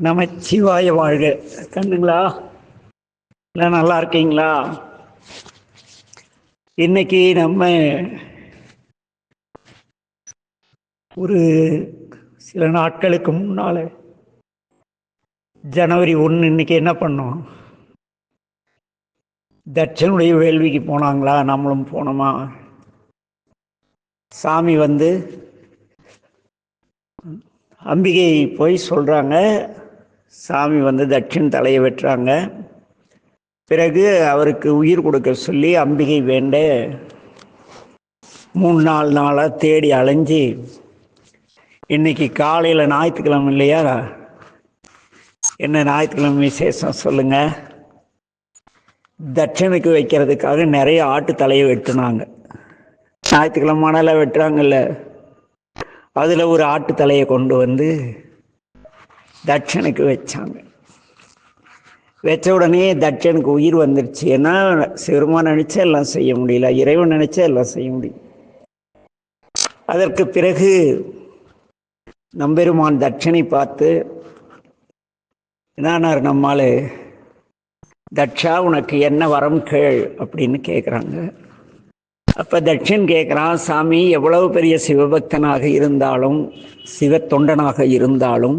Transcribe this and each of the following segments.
நமச்சிவாய வாழ்க. கண்ணுங்களா? எல்லாம் நல்லா இருக்கீங்களா? இன்னைக்கு நம்ம ஒரு சில நாட்களுக்கு முன்னால் ஜனவரி ஒன்று இன்னைக்கு என்ன பண்ணோம்? தட்சனுடைய வேள்விக்கு போனாங்களா? நம்மளும் போனோமா? சாமி வந்து அம்பிகை போய் சொல்கிறாங்க சாமி வந்து தட்சின் தலையை வெட்டுறாங்க. பிறகு அவருக்கு உயிர் கொடுக்க சொல்லி அம்பிகை வேண்ட மூணு நாலு நாளாக தேடி அலைஞ்சி இன்னைக்கு காலையில் ஞாயிற்றுக்கிழமை இல்லையா? என்ன ஞாயிற்றுக்கிழமை விசேஷம் சொல்லுங்கள் தட்சனுக்கு வைக்கிறதுக்காக நிறைய ஆட்டு தலையை வெட்டினாங்க. ஞாயிற்றுக்கிழமை மணலை வெட்டுறாங்கல்ல. அதில் ஒரு ஆட்டு தலையை கொண்டு வந்து தட்சனுக்கு வச்சாங்க. வச்ச உடனே தட்சனுக்கு உயிர் வந்துருச்சு. ஏன்னா சிவருமான் நினைச்சா எல்லாம் செய்ய முடியல இறைவன் நினைச்சா எல்லாம் செய்ய முடியும் அதற்கு பிறகு நம்பெருமான் தட்சனை பார்த்து என்னானார் நம்மால் தட்சா உனக்கு என்ன வரம் கேள் அப்படின்னு கேட்குறாங்க அப்போ தட்சன் கேட்குறான் சாமி எவ்வளவு பெரிய சிவபக்தனாக இருந்தாலும் சிவ தொண்டனாக இருந்தாலும்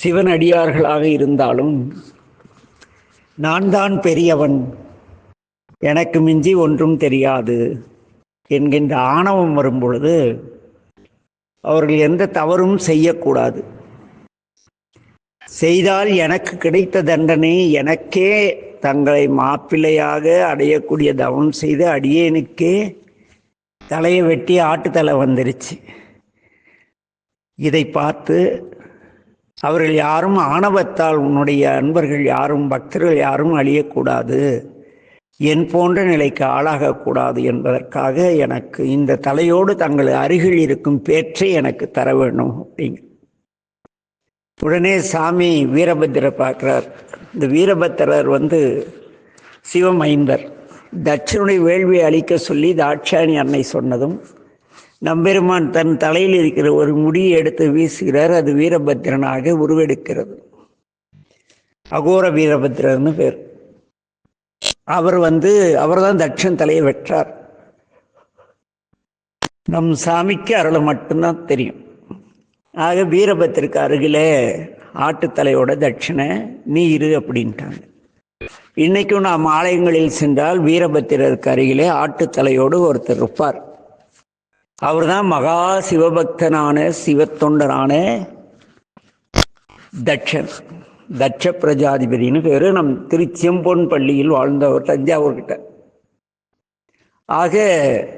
சிவன் அடியார்களாக இருந்தாலும் நான் தான் பெரியவன். எனக்கு மிஞ்சி ஒன்றும் தெரியாது என்கின்ற ஆணவம் வரும் பொழுது அவர்கள் எந்த தவறும் செய்யக்கூடாது. செய்தால் எனக்கு கிடைத்த தண்டனை எனக்கே தங்களை மாப்பிள்ளையாக அடையக்கூடிய தவம் செய்து அடியேனுக்கே தலையை வெட்டி ஆட்டுத்தலை வந்துருச்சு. இதை பார்த்து அவர்கள் யாரும் ஆணவத்தால் உன்னுடைய அன்பர்கள் யாரும் பக்தர்கள் யாரும் அழியக்கூடாது. என் போன்ற நிலைக்கு ஆளாகக்கூடாது என்பதற்காக எனக்கு இந்த தலையோடு தங்கள் அருகில் இருக்கும் பேற்றை எனக்கு தர வேண்டும் அப்படிங்க. உடனே சாமி வீரபத்திர பார்க்குறார். இந்த வீரபத்திரர் வந்து சிவமைந்தர். தட்சனுடைய வேள்வியை அளிக்க சொல்லி தாட்சாணி அன்னை சொன்னதும் நம்பெருமான் தன் தலையில் இருக்கிற ஒரு முடியை எடுத்து வீசுகிறார். அது வீரபத்திரனாக உருவெடுக்கிறது. அகோர வீரபத்திரன்னு பேர். அவர் வந்து அவர் தான் தட்சன் தலையை வெற்றார். நம் சாமிக்கு அருளை மட்டும்தான் தெரியும். ஆக வீரபத்திற்கு அருகிலே ஆட்டுத்தலையோட தட்சிணை நீ இரு அப்படின்ட்டாங்க. இன்னைக்கும் நாம் ஆலயங்களில் சென்றால் வீரபத்திரருக்கு அருகிலே ஆட்டுத்தலையோடு ஒருத்தர் இருப்பார். அவர் தான் மகா சிவபக்தனான சிவத்தொண்டரான தட்சன் தட்ச பிரஜாதிபதினு பேரு. நம் திருச்செம்பொன் பள்ளியில் வாழ்ந்தவர் தஞ்சாவூர் கிட்ட ஆக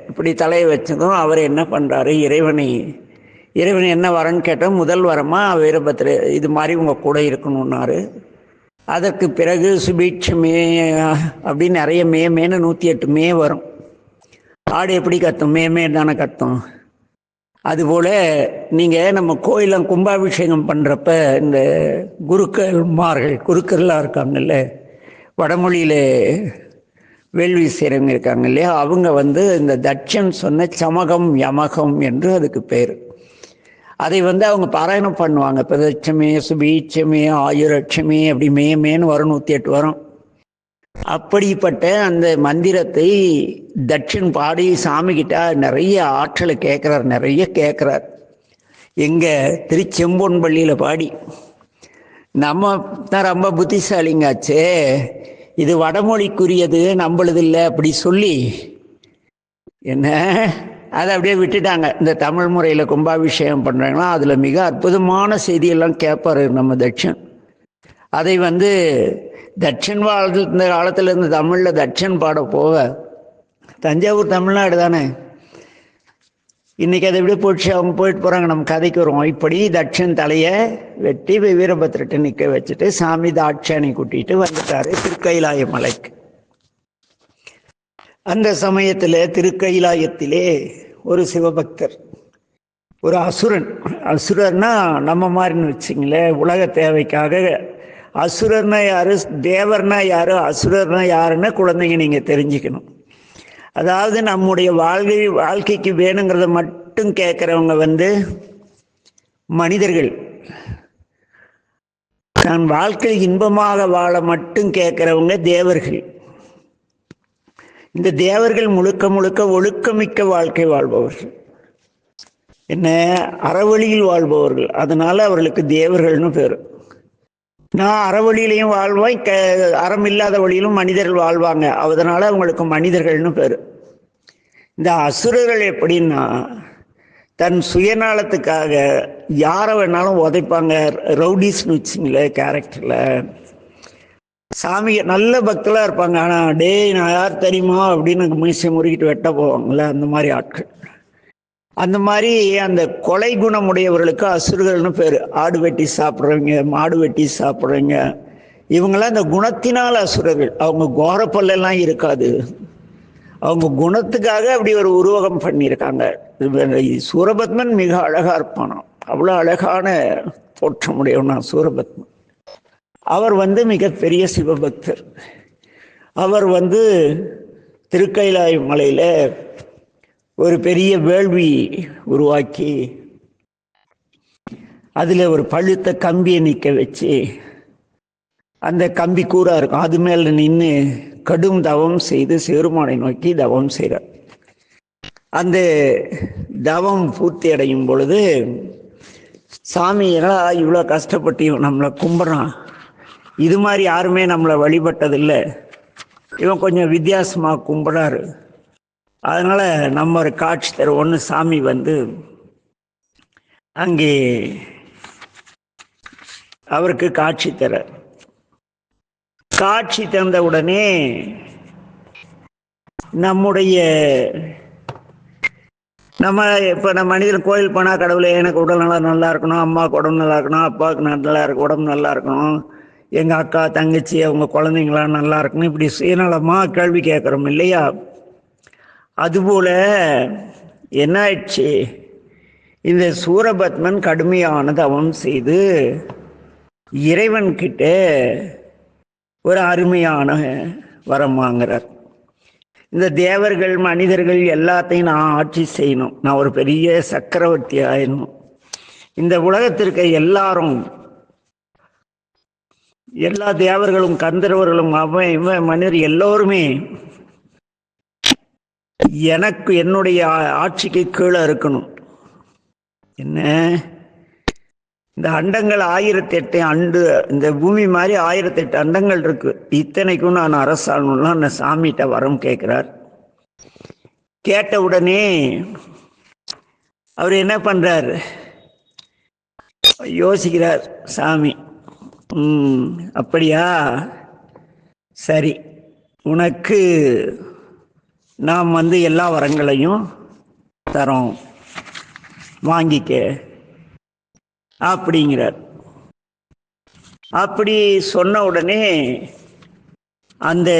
இப்படி தலையை வச்சதும் அவர் என்ன பண்றாரு? இறைவனை இறைவன் என்ன வரன்னு கேட்டால் முதல் வரமா வீரபத்திர இது மாதிரி உங்கள் கூட இருக்கணும்னாரு. அதற்கு பிறகு சுபீட்சமே அப்படின்னு நிறைய மே மேன்னு நூற்றி எட்டு மே வரும். ஆடு எப்படி கத்தும்? மே மே தானே கத்தும்? அதுபோல் நீங்கள் நம்ம கோயிலம் கும்பாபிஷேகம் பண்ணுறப்ப இந்த குருக்கள்மார்கள் குருக்கள்லாம் இருக்காங்கல்ல வடமொழியில் வேள்வி செய்கிறவங்க இருக்காங்க இல்லையா? அவங்க வந்து இந்த தட்சன் சொன்ன சமகம் யமகம் என்று அதுக்கு பேர். அதை வந்து அவங்க பாராயணம் பண்ணுவாங்க. பிரதட்சமே சுபீட்சமே ஆயுரட்சமே அப்படி மே மேன்னு வரும் நூற்றி எட்டு வரும். அப்படிப்பட்ட அந்த மந்திரத்தை தட்சின் பாடி சாமி கிட்ட நிறைய ஆற்றலை கேட்குறார் நிறைய கேட்குறார். எங்கள் திருச்செம்பொன் பள்ளியில் பாடி நம்ம தான் ரொம்ப புத்திசாலிங்காச்சே இது வடமொழிக்குரியது நம்மளது இல்லை அப்படி சொல்லி. என்ன? அதை அப்படியே விட்டுட்டாங்க. இந்த தமிழ் முறையில் கும்பாபிஷேகம் பண்ணுறாங்கன்னா அதில் மிக அற்புதமான செய்தியெல்லாம் கேட்பார் நம்ம தட்சன். அதை வந்து தட்சன் வாழ் இந்த காலத்தில் இருந்து தமிழில் தட்சன் பாட போக தஞ்சாவூர் தமிழ்நாடு தானே? இன்றைக்கி அதை விட போச்சு அவங்க போயிட்டு போகிறாங்க நம்ம கதைக்கு வருவோம். இப்படி தட்சன் தலையை வெட்டி வீரபத்திரட்டை நிற்க வச்சுட்டு சாமி தாட்சாணி கூட்டிகிட்டு வந்துட்டாரு திருக்கைலாய மலைக்கு அந்த சமயத்தில் திருக்கைலாயத்திலே ஒரு சிவபக்தர் ஒரு அசுரன். அசுரன்னா நம்ம மாதிரின்னு வச்சுங்களேன் உலக தேவைக்காக அசுரர்னா யாரு? தேவர்னா யாரு? அசுரர்னா யாருன்னு குழந்தைங்க நீங்கள் தெரிஞ்சுக்கணும். அதாவது நம்முடைய வாழ்க்கை வாழ்க்கைக்கு வேணுங்கிறத மட்டும் கேட்குறவங்க வந்து மனிதர்கள். நான் வாழ்க்கை இன்பமாக வாழ மட்டும் கேட்குறவங்க தேவர்கள். இந்த தேவர்கள் முழுக்க முழுக்க ஒழுக்கமிக்க வாழ்க்கை வாழ்பவர்கள். என்ன? அறவழியில் வாழ்பவர்கள். அதனால அவர்களுக்கு தேவர்கள்னு பேர். நான் அறவழியிலையும் வாழ்வேன் க அறம் இல்லாத வழியிலும் மனிதர்கள் வாழ்வாங்க. அதனால அவங்களுக்கு மனிதர்கள்னு பேர். இந்த அசுரர்கள் எப்படின்னா தன் சுயநலத்துக்காக யாரை வேணாலும் உதைப்பாங்க. ரவுடிஸ்னு வச்சுங்களேன் கேரக்டரில் சாமி நல்ல பக்தலாக இருப்பாங்க. ஆனால் டேய் நான் யார் தெரியுமா? அப்படின்னு மீசை முறுக்கிட்டு வெட்ட போவாங்கள்ல அந்த மாதிரி ஆட்கள். அந்த மாதிரி அந்த கொலை குணமுடையவர்களுக்கு அசுரர்கள்னு பேர். ஆடு வெட்டி சாப்பிட்றவங்க மாடு வெட்டி சாப்பிட்றவங்க. இவங்களாம் அந்த குணத்தினால் அசுரர்கள். அவங்க கோரப்பல்லெல்லாம் இருக்காது. அவங்க குணத்துக்காக அப்படி ஒரு உருவகம் பண்ணியிருக்காங்க. சூரபத்மன் மிக அழகா இருப்பானாம். அவ்வளோ அழகான தோற்றமுடையவனா சூரபத்மன். அவர் வந்து மிகப்பெரிய சிவபக்தர். அவர் வந்து திருக்கைலாய மலையில ஒரு பெரிய வேள்வி உருவாக்கி அதில் ஒரு பழுத்த கம்பியை நிற்க வச்சு அந்த கம்பி கூறாக இருக்கும். அது மேலே நின்று கடும் தவம் செய்து சேருமானை நோக்கி தவம் செய்கிறார் அந்த தவம் பூர்த்தி அடையும் பொழுது சாமி என்னடா இவ்வளோ கஷ்டப்பட்டு இவன் நம்மளை கும்பிட்றான். இது மாதிரி யாருமே நம்மளை வழிபட்டதில்லை. இவன் கொஞ்சம் வித்தியாசமாக கும்பிடாரு அதனால் நம்ம ஒரு காட்சி தருவோன்னு சாமி வந்து அங்கே அவருக்கு காட்சி தர. காட்சி தந்த உடனே நம்முடைய நம்ம இப்போ நம்ம மனிதன் கோயில் போனால் கடவுளே எனக்கு உடல் நல்லா நல்லா இருக்கணும். அம்மாவுக்கு உடம்பு நல்லா இருக்கணும். அப்பாவுக்கு நல்லா இருக்க உடம்பு நல்லா இருக்கணும். எங்கள் அக்கா தங்கச்சி அவங்க குழந்தைங்களாம் நல்லா இருக்கணும். இப்படி சுயநலமாக கேள்வி கேட்குறோம் இல்லையா? அதுபோல என்ன ஆயிடுச்சு இந்த சூரபத்மன் கடுமையான தவம் செய்து இறைவன்கிட்ட ஒரு அருமையான வரம் வாங்குறார். இந்த தேவர்கள் மனிதர்கள் எல்லாத்தையும் நான் ஆட்சி செய்யணும். நான் ஒரு பெரிய சக்கரவர்த்தி ஆயிடணும் இந்த உலகத்திற்கு எல்லாரும் எல்லா தேவர்களும் கந்தர்வர்களும் அவன் இவன் மனிதர் எல்லோருமே எனக்கு என்னுடைய ஆ- ஆட்சிக்கு கீழே இருக்கணும். என்ன? இந்த அண்டங்கள் ஆயிரத்தி எட்டு அண்டு இந்த பூமி மாதிரி ஆயிரத்தி எட்டு அண்டங்கள் இருக்கு. இத்தனைக்கும் நான் அரசாங்கம்லாம் அந்த சாமிகிட்ட வரம் கேட்கிறார். கேட்ட உடனே அவர் என்ன பண்றார்? யோசிக்கிறார் சாமி அப்படியா? சரி உனக்கு நாம் வந்து எல்லா வரங்களையும் தரோம். வாங்கிக்க. அப்படிங்கிறார். அப்படி சொன்ன உடனே அந்த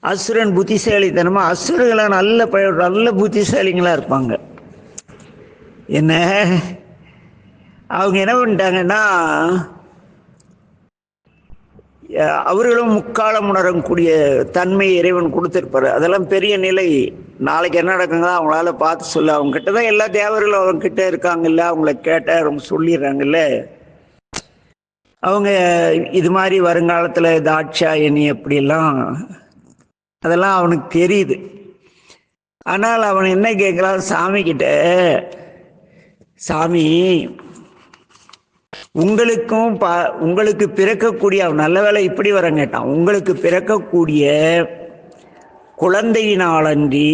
அசுரன் புத்திசாலித்தனமாக அசுரர்களை நல்ல ப- நல்ல புத்திசாலிங்களாக இருப்பாங்க. என்ன? அவங்க என்ன பண்ணிட்டாங்கன்னா அவர்களும் முக்காலம் உணரக்கூடிய தன்மை இறைவன் கொடுத்துருப்பாரு. அதெல்லாம் பெரிய நிலை. நாளைக்கு என்ன நடக்குங்களோ அவங்களால பார்த்து சொல்ல அவங்க கிட்ட தான் எல்லா தேவர்களும் அவங்க கிட்ட இருக்காங்கல்ல அவங்கள கேட்ட அவங்க சொல்லிடுறாங்கல்ல. அவங்க இது மாதிரி வருங்காலத்தில் தாட்சாயணி அப்படிலாம் அதெல்லாம் அவனுக்கு தெரியுது. ஆனால் அவன் என்ன கேட்குறான்? சாமி கிட்ட சாமி உங்களுக்கும் ப உங்களுக்கு பிறக்கக்கூடிய நல்ல வேலை இப்படி வர கேட்டான். உங்களுக்கு பிறக்கக்கூடிய குழந்தையினாலன்றி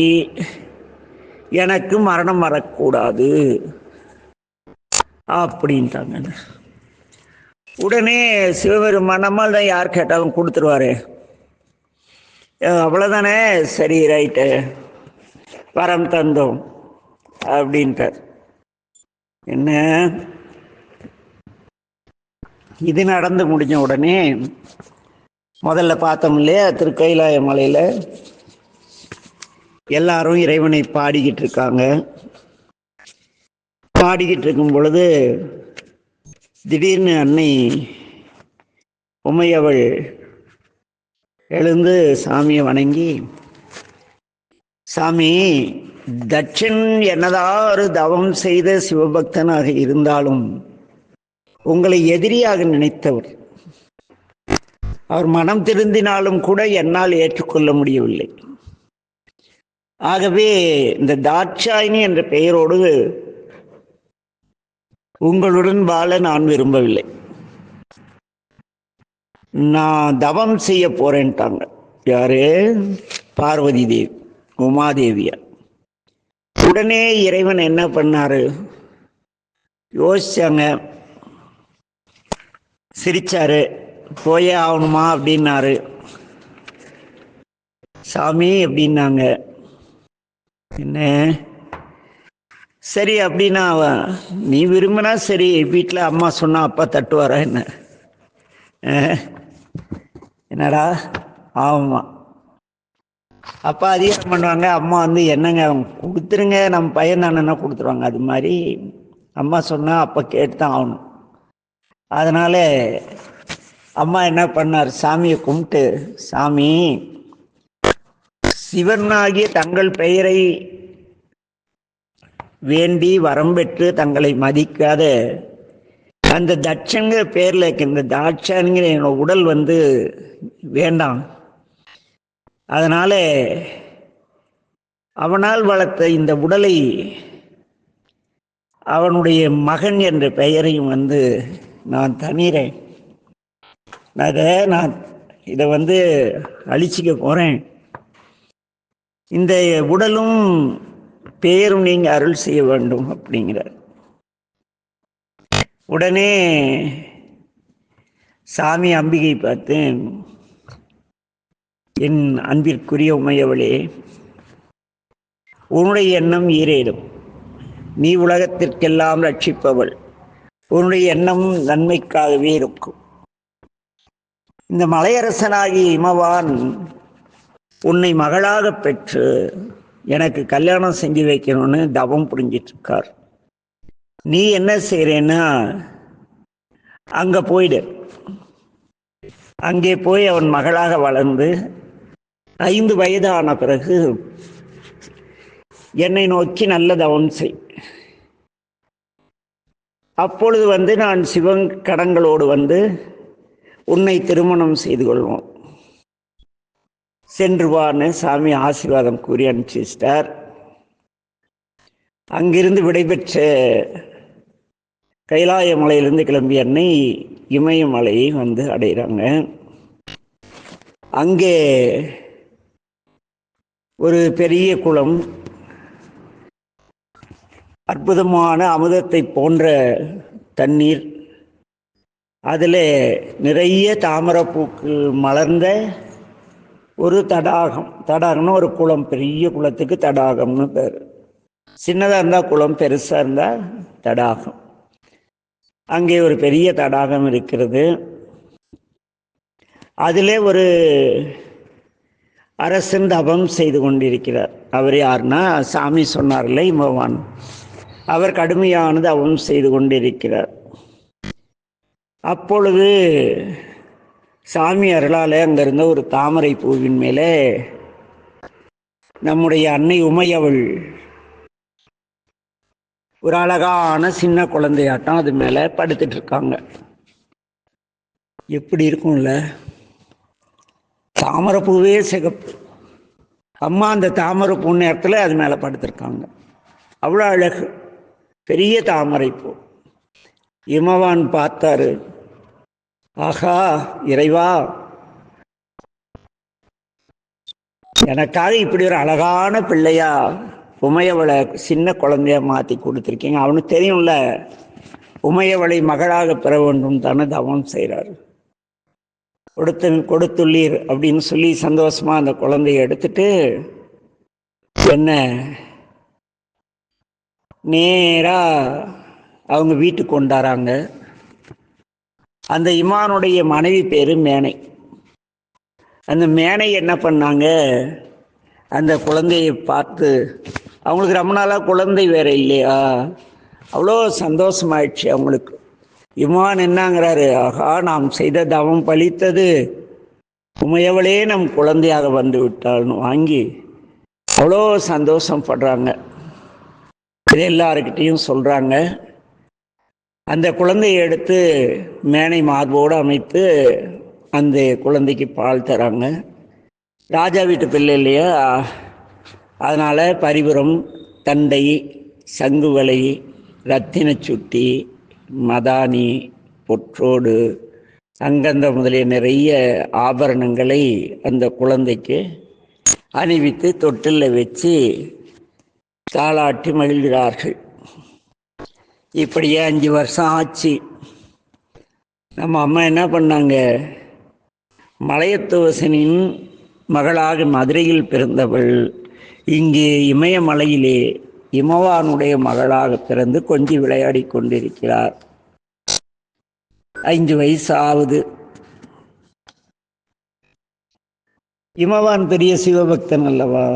எனக்கு மரணம் வரக்கூடாது. அப்படின்ட்டாங்க. உடனே சிவபெருமான் நம்மால் தான் யார் கேட்டாலும் கொடுத்துருவாரு. அவ்வளோதானே சரி ரைட்டு. வரம் தந்தோம். அப்படின்ட்டார். என்ன? இது நடந்து முடிஞ்ச உடனே முதல்ல பார்த்தோம் இல்லையா திருக்கைலாய மலையில் எல்லாரும் இறைவனை பாடிக்கிட்டு இருக்காங்க. பாடிக்கிட்டு இருக்கும் பொழுது திடீர்னு அன்னை உமையவள் எழுந்து சாமியை வணங்கி சாமி தட்சன் என்னதான் ஒரு தவம் செய்த சிவபக்தனாக இருந்தாலும் உங்களை எதிரியாக நினைத்தவர். அவர் மனம் திருந்தினாலும் கூட என்னால் ஏற்றுக்கொள்ள முடியவில்லை. ஆகவே இந்த தாட்சாயினி என்ற பெயரோடு உங்களுடன் வாழ நான் விரும்பவில்லை. நான் தவம் செய்ய போறேன்ட்டாங்க யாரு? பார்வதி தேவி உமாதேவியா உடனே இறைவன் என்ன பண்ணாரு? யோசிச்சாங்க சிரிச்சாரு. போயே ஆகணுமா? அப்படின்னாரு. சாமி அப்படின்னாங்க என்ன? சரி அப்படின்னா நீ விரும்பினா சரி வீட்டில் அம்மா சொன்னா அப்பா தட்டுவாரா என்ன? என்னடா? ஆமாம் அப்பா அதிகாரம் பண்ணுவாங்க அம்மா வந்து என்னங்க கொடுத்துருங்க நம்ம பையன் தானேன்னா கொடுத்துருவாங்க அது மாதிரி. அம்மா சொன்னா அப்பா கேட்டு தான் ஆகணும். அதனால் அம்மா என்ன பண்ணார்? சாமியை கும்பிட்டு சாமி சிவனாகிய தங்கள் பெயரை வேண்டி வரம் பெற்று தங்களை மதிக்காத. அந்த தட்சங்கிற பேரில் இந்த தாட்சங்கிற என்னோட உடல் வந்து வேண்டாம். அதனால் அவனால் வளர்த்த இந்த உடலை அவனுடைய மகன் என்ற பெயரையும் வந்து நான் தனிறேன் அதை நான் இதை வந்து அழிச்சிக்க போறேன். இந்த உடலும் பேரும் நீங்க அருள் செய்ய வேண்டும் அப்படிங்கிறார். உடனே சாமி அம்பிகை பார்த்து என் அன்பிற்குரிய உமையவளே உன்னுடைய எண்ணம் ஈரேடும் நீ உலகத்திற்கெல்லாம் ரட்சிப்பவள். உன்னுடைய எண்ணம் நன்மைக்காகவே இருக்கும். இந்த மலையரசனாகிய இமவான் உன்னை மகளாக பெற்று எனக்கு கல்யாணம் செஞ்சு வைக்கணும்னு தவம் புரிஞ்சிட்டு இருக்கார் நீ என்ன செய்கிறேன்னா அங்கே போயிடு. அங்கே போய் அவன் மகளாக வளர்ந்து ஐந்து வயதான பிறகு என்னை நோக்கி நல்ல தவம் செய். அப்பொழுது வந்து நான் சிவன் கடங்களோடு வந்து உன்னை திருமணம் செய்து கொள்வோம். சென்று வான்னு சாமி ஆசீர்வாதம் கூறி அனுப்பிச்சிட்டார் அங்கிருந்து விடைபெற்ற கைலாய மலையிலிருந்து கிளம்பிய அன்னை இமயமலையை வந்து அடைகிறாங்க. அங்கே ஒரு பெரிய குளம் அற்புதமான அமுதத்தை போன்ற தண்ணீர். அதில் நிறைய தாமரைப்பூக்கு மலர்ந்த ஒரு தடாகம் தடாகம்னா ஒரு குளம் பெரிய குளத்துக்கு தடாகம்னு பேர். சின்னதாக இருந்தால் குளம் பெருசாக இருந்தால் தடாகம். அங்கே ஒரு பெரிய தடாகம் இருக்கிறது. அதிலே ஒரு அரசன் தபம் செய்து கொண்டிருக்கிறார். அவர் யாருன்னா சாமி சொன்னார்ல இம்பவான் அவர் கடுமையானது அவனும் செய்து கொண்டிருக்கிறார். அப்பொழுது சாமி அருளால் அங்கிருந்த ஒரு தாமரை பூவின் மேலே நம்முடைய அன்னை உமையவள் ஒரு அழகான சின்ன குழந்தையாட்டம் அது மேலே படுத்துட்டு இருக்காங்க. எப்படி இருக்கும்ல? தாமரை பூவே சிகப்பு. அம்மா அந்த தாமரை பூ நேரத்தில் அது மேலே படுத்திருக்காங்க. அவ்வளோ அழகு. பெரிய தாமரை பூ. இமவான் பார்த்தாரு. ஆஹா இறைவா எனக்காக இப்படி ஒரு அழகான பிள்ளையா உமையவளை சின்ன குழந்தைய மாத்தி கொடுத்துருக்கீங்க. அவனுக்கு தெரியும்ல உமையவளை மகளாக பெற வேண்டும் தானே தவம் செய்கிறாரு கொடுத்து கொடுத்துள்ளீர் அப்படின்னு சொல்லி சந்தோஷமா அந்த குழந்தைய எடுத்துட்டு என்ன நேராக அவங்க வீட்டுக்கு கொண்டாராங்க. அந்த இமானுடைய மனைவி பேர் மேனை. அந்த மேனை என்ன பண்ணாங்க? அந்த குழந்தையை பார்த்து அவங்களுக்கு ரொம்ப நாளாக குழந்தை வேற இல்லையா? அவ்வளோ சந்தோஷமாயிடுச்சு அவங்களுக்கு. இமான் என்னங்கிறாரு? ஆகா நாம் செய்த தவம் பலித்தது உமையவளே நம் குழந்தையாக வந்து விட்டாள்னு வாங்கி அவ்வளோ சந்தோஷம் படுறாங்க. எல்லாருக்கிட்டையும் சொல்கிறாங்க அந்த குழந்தையை எடுத்து மேனை மார்போடு அமைத்து அந்த குழந்தைக்கு பால் தராங்க. ராஜா வீட்டு பிள்ளை இல்லையா? அதனால் பரிபுரம் தண்டை சங்குவலை ரத்தின சுட்டி மதானி பொற்றோடு சங்கந்தம் முதலிய நிறைய ஆபரணங்களை அந்த குழந்தைக்கு அணிவித்து தொட்டிலில் வச்சு தாளாட்டி மகிழ்கிறார்கள். இப்படியே அஞ்சு வருஷம் ஆச்சு. நம்ம அம்மா என்ன பண்ணாங்க? மலையத்துவசனின் மகளாக மதுரையில் பிறந்தவள். இங்கே இமயமலையிலே இமவானுடைய மகளாக பிறந்து கொஞ்சி விளையாடி கொண்டிருக்கிறார். ஐந்து வயசு ஆகுது இமவான் பெரிய சிவபக்தன் அல்லவா?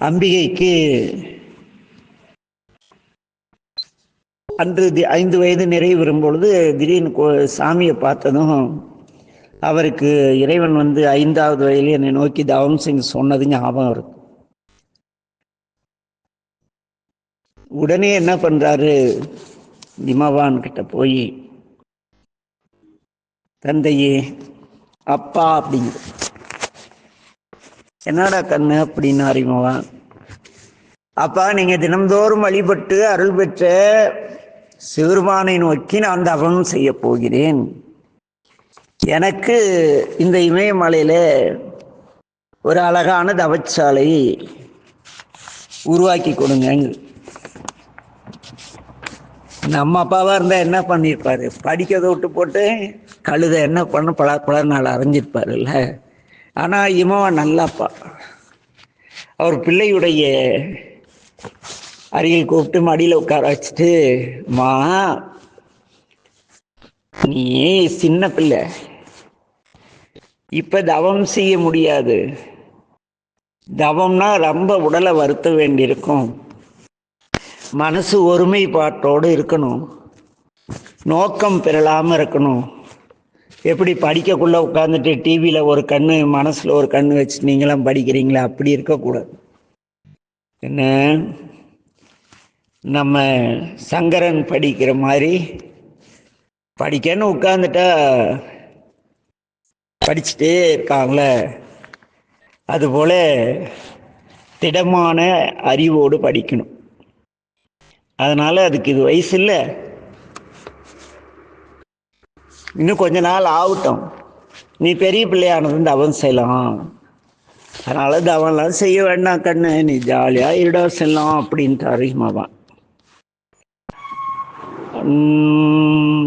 அம்பிகைக்கு அன்று தி- ஐந்து வயது நிறைவு பொழுது திடீர்னு கோ- சாமியை பார்த்ததும் அவருக்கு இறைவன் வந்து ஐந்தாவது வயதில் என்னை நோக்கி தவம் சிங் சொன்னது ஞாபகம் இருக்கு. உடனே என்ன பண்றாரு? இமவான் கிட்ட போய் தந்தையே அப்பா அப்படிங்கிற என்னடா கண்ணு அப்படின்னு இமவான் அப்பா நீங்க தினம்தோறும் வழிபட்டு அருள் பெற்ற சிறுமானை நோக்கி நான் தவம் செய்ய போகிறேன். எனக்கு இந்த இமயமலையில ஒரு அழகான தவச்சாலை உருவாக்கி கொடுங்க. நம்ம அப்பாவா இருந்தா என்ன பண்ணியிருப்பாரு படிக்கிறத விட்டு போட்டு கழுத என்ன பண்ண பல பல நாள் அரைஞ்சிருப்பாருல்ல. ஆனால் இமவன் நல்லாப்பா. அவர் பிள்ளையுடைய அருகில் கூப்பிட்டு மடியில் உட்கார வச்சுட்டு மா நீ சின்ன பிள்ளை. இப்ப தவம் செய்ய முடியாது. தவம்னா ரொம்ப உடலை வருத்த வேண்டியிருக்கும். மனசு ஒருமைப்பாட்டோடு இருக்கணும். நோக்கம் பெறலாமல் இருக்கணும். எப்படி படிக்கக்குள்ள உட்காந்துட்டு டிவியில் ஒரு கண்ணு மனசுல ஒரு கண்ணு வச்சு நீங்களாம் படிக்கிறீங்களா? அப்படி இருக்கக்கூடாது. என்ன? நம்ம சங்கரன் படிக்கிற மாதிரி படிக்கன்னு உட்காந்துட்டா படிச்சுட்டே இருக்காங்கள. அதுபோல திடமான அறிவோடு படிக்கணும். அதனால அதுக்கு இது வயசு இல்லை. இன்னும் கொஞ்ச நாள் ஆகட்டும். நீ பெரிய பிள்ளையானது தவம் செய்யலாம் அதனால தவம்லாம் செய்ய வேண்டாம் கண்ணு. நீ ஜாலியாக இருடா செல்லாம் அப்படின்ட்டு மாவான்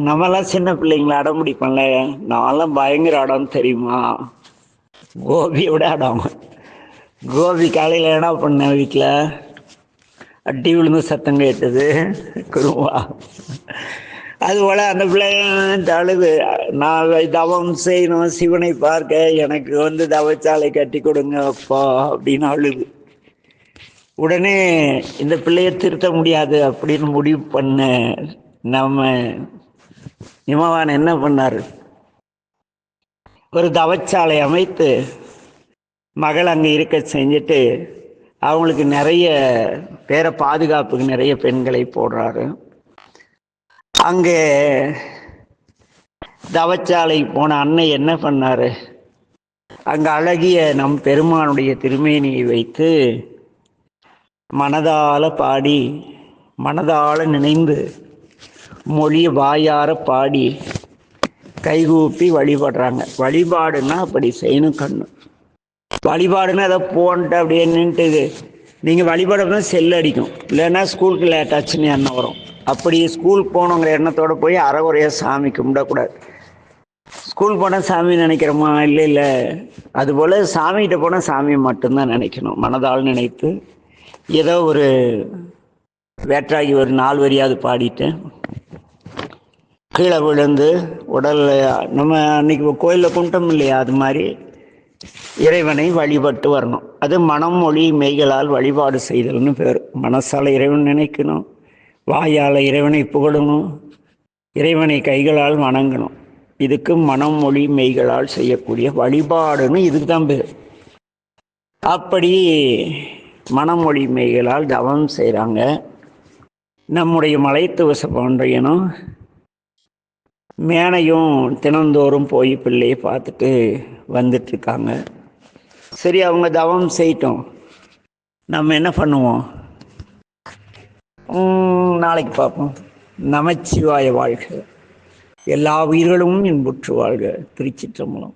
நம்மலாம் சின்ன பிள்ளைங்கள அடம் பிடிப்போம்ல. நான்லாம் பயங்கர அடம் தெரியுமா? கோபியோட அடம். கோபி காலையில் என்ன பண்ண வீட்டில் அட்டி விழுந்து சத்தம் கேட்டது. குருவா. அதுபோல் அந்த பிள்ளைங்க அழுது. நான் தவம் செய்யணும் சிவனை பார்க்க எனக்கு வந்து தவச்சாலை கட்டி கொடுங்க அப்பா அப்படின்னு அழுது. உடனே இந்த பிள்ளைய திருத்த முடியாது அப்படின்னு முடிவு பண்ண நம்ம இமவான் என்ன பண்ணார்? ஒரு தவச்சாலை அமைத்து மகள் அங்கே இருக்க செஞ்சுட்டு அவங்களுக்கு நிறைய பேரை பாதுகாப்புக்கு நிறைய பெண்களை போடுறாரு. அங்கே தவச்சாலை போன அன்னை என்ன பண்ணாரு? அங்க அழகிய நம் பெருமானுடைய திருமேனியை வைத்து மனதால பாடி மனதால நினைந்து மொழி வாயார பாடி கைகூப்பி வழிபடுறாங்க. வழிபாடுன்னா அப்படி செய்யணும் கண்ணு. வழிபாடுன்னா அதை போன்ட்டு அப்படியே நின்றுட்டு நீங்கள் வழிபாடு செல் அடிக்கும் இல்லைன்னா ஸ்கூலுக்கு லேட்டாச்சுன்னு என்ன வரும். அப்படி ஸ்கூல் போகணுங்கிற எண்ணத்தோடு போய் அறகுறையாக சாமி கும்பிடக்கூடாது. ஸ்கூல் போனால் சாமி நினைக்கிறோமா? இல்லை இல்லை. அதுபோல் சாமிகிட்ட போனால் சாமி மட்டும்தான் நினைக்கணும். மனதால் நினைத்து ஏதோ ஒரு வேற்றாகி ஒரு நாலு வரியாவது பாடிட்டு கீழே விழுந்து உடல் நம்ம அன்னைக்கு கோயிலில் கும்பிட்டோம் இல்லையா? அது மாதிரி இறைவனை வழிபட்டு வரணும். அது மனம் மொழி மெய்களால் வழிபாடு செய்தல்னு பேர். மனசால் இறைவன் நினைக்கணும். வாயால் இறைவனை புகழணும் இறைவனை கைகளால் வணங்கணும். இதுக்கு மனம் மொழி மெய்களால் செய்யக்கூடிய வழிபாடுன்னு இதுக்கு தான் பேர். அப்படி மனமொழி மெய்களால் தவம் செய்கிறாங்க நம்முடைய மலைத்துவச பவுண்டரியனும் மேனையும் தினந்தோறும் போய் பிள்ளையை பார்த்துட்டு வந்துட்டுருக்காங்க சரி அவங்க தவம் செய்யட்டும். நம்ம என்ன பண்ணுவோம்? நாளைக்கு பார்ப்போம். நமச்சிவாய வாழ்க. எல்லா உயிர்களும் இன்புற்று வாழ்க. திருச்சிற்றம்பலம்.